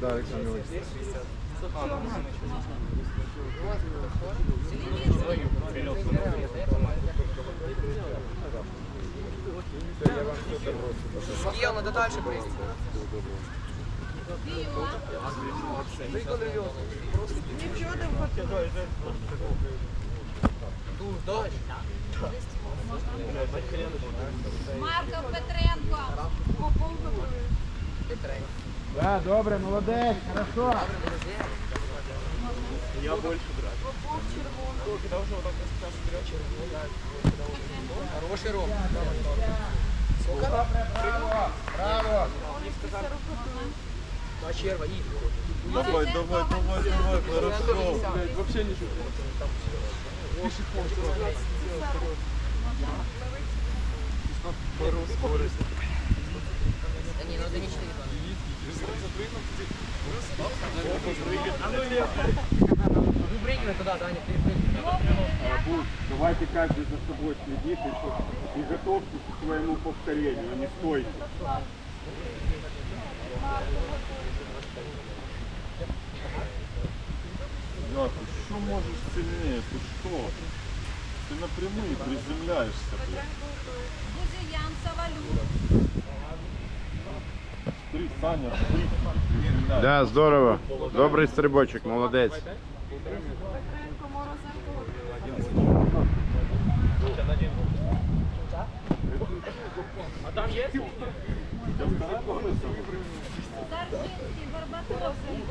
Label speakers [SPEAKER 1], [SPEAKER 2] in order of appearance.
[SPEAKER 1] Да, Олександр Іванович.
[SPEAKER 2] Съел, надо дальше пройти. Душ, дальше.
[SPEAKER 3] Марков Петренко.
[SPEAKER 2] Петренко.
[SPEAKER 1] Да, добре, молодець, хорошо.
[SPEAKER 2] Хороший ром.
[SPEAKER 1] Браво, браво.
[SPEAKER 2] Да, черва, иди.
[SPEAKER 4] Давай, давай, давай, давай, хорошо.
[SPEAKER 2] Вообще ничего. Да не, ну это не 4 Выпрыгивай туда, Даня, перепрыгивай.
[SPEAKER 4] Давайте каждый за собой следите и готовьтесь к своему повторению, а не стойте. Ты что можешь сильнее? Ты что? Ты напрямую приземляешься, блядь. Саня.
[SPEAKER 1] Да, здорово. Добрий стрибочок, молодець.
[SPEAKER 3] Старшинський, Барбатовський.